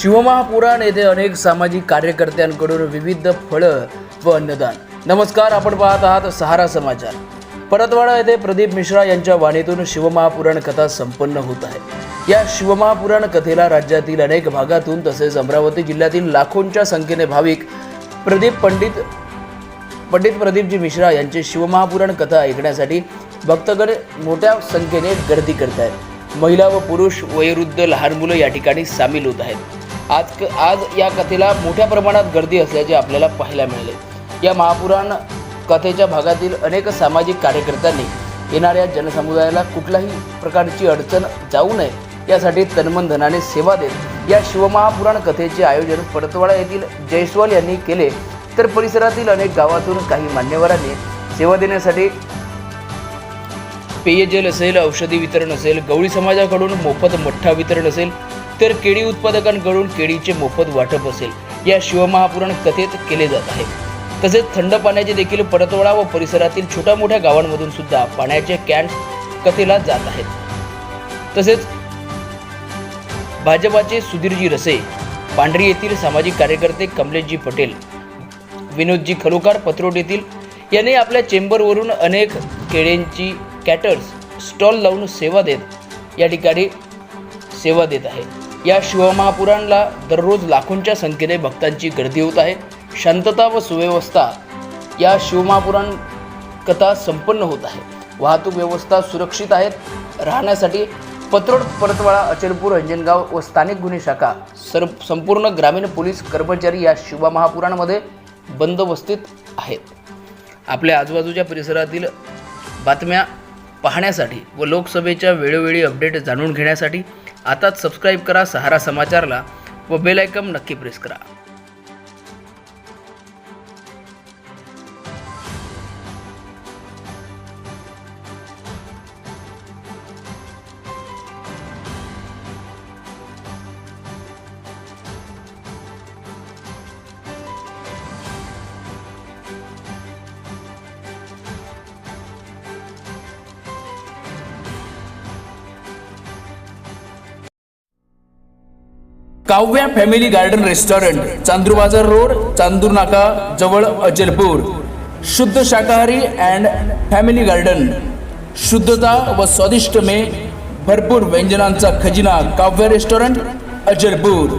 शिवमहापुराण येथे अनेक सामाजिक कार्यकर्त्यांकडून विविध फळं व अन्नदान. नमस्कार आपण पाहत आहात सहारा समाचार. परतवाडा येथे प्रदीप मिश्रा यांच्या वाणीतून शिवमहापुराण कथा संपन्न होत आहे. या शिवमहापुराण कथेला राज्यातील अनेक भागातून तसेच अमरावती जिल्ह्यातील लाखोंच्या संख्येने भाविक प्रदीप पंडित पंडित प्रदीपजी मिश्रा यांची शिवमहापुराण कथा ऐकण्यासाठी भक्तगण मोठ्या संख्येने गर्दी करत आहेत महिला व पुरुष वयोवृद्ध लहान मुलं या ठिकाणी सामील होत आहेत. आज क आज या कथेला मोठ्या प्रमाणात गर्दी असल्याचे आपल्याला पाहायला मिळाले. या महापुराण कथेच्या भागातील अनेक सामाजिक कार्यकर्त्यांनी येणाऱ्या जनसमुदायाला कुठल्याही प्रकारची अडचण जाऊ नये यासाठी तन्मन धनाने सेवा देत या शिवमहापुराण कथेचे आयोजन परतवाडा येथील जयस्वाल यांनी केले. तर परिसरातील अनेक गावातून काही मान्यवरांनी सेवा देण्यासाठी पेयजल असेल औषधी वितरण असेल गवळी समाजाकडून मोफत मठ्ठा वितरण असेल तर केळी उत्पादकांकडून केळीचे मोफत वाटप असेल. या शिवमहापुराण कथेत केले जात आहे. तसेच थंड पाण्याचे देखील परतवाडा व परिसरातील छोट्या मोठ्या गावांमधून सुद्धा पाण्याचे कॅन्स कथेला जात आहेत. तसेच भाजपाचे सुधीरजी रसे पांढरी येथील सामाजिक कार्यकर्ते कमलेशजी पटेल विनोदजी खलोकार पत्रोड येथील यांनी आपल्या चेंबरवरून अनेक केळ्यांची कॅटर्स स्टॉल लावून सेवा देत या ठिकाणी सेवा देत आहे या शिवमहापुराणला दररोज लाखोंच्या संख्येने भक्तांची गर्दी होत आहे. शांतता व सुव्यवस्था या शिवमहापुराण कथा संपन्न होत आहे. वाहतूक व्यवस्था सुरक्षित आहेत. राहण्यासाठी पत्रोड परतवाडा अचलपूर अंजनगाव व स्थानिक गुन्हे शाखा सर संपूर्ण ग्रामीण पोलीस कर्मचारी या शिवमहापुराणमध्ये बंदोबस्तीत आहेत. आपल्या आजूबाजूच्या परिसरातील बातम्या पाहण्यासाठी व लोकसभेच्या वेळोवेळी अपडेट जाणून घेण्यासाठी आताच सबस्क्राईब करा सहारा समाचारला व बेल नक्की प्रेस करा. Kavya family garden restaurant Chandur Bazar road Chandur नाका जवळ अचलपूर शुद्ध शाकाहारी अँड फॅमिली गार्डन शुद्धता व स्वादिष्ट मे भरपूर व्यंजनांचा खजिना काव्य रेस्टॉरंट अचलपूर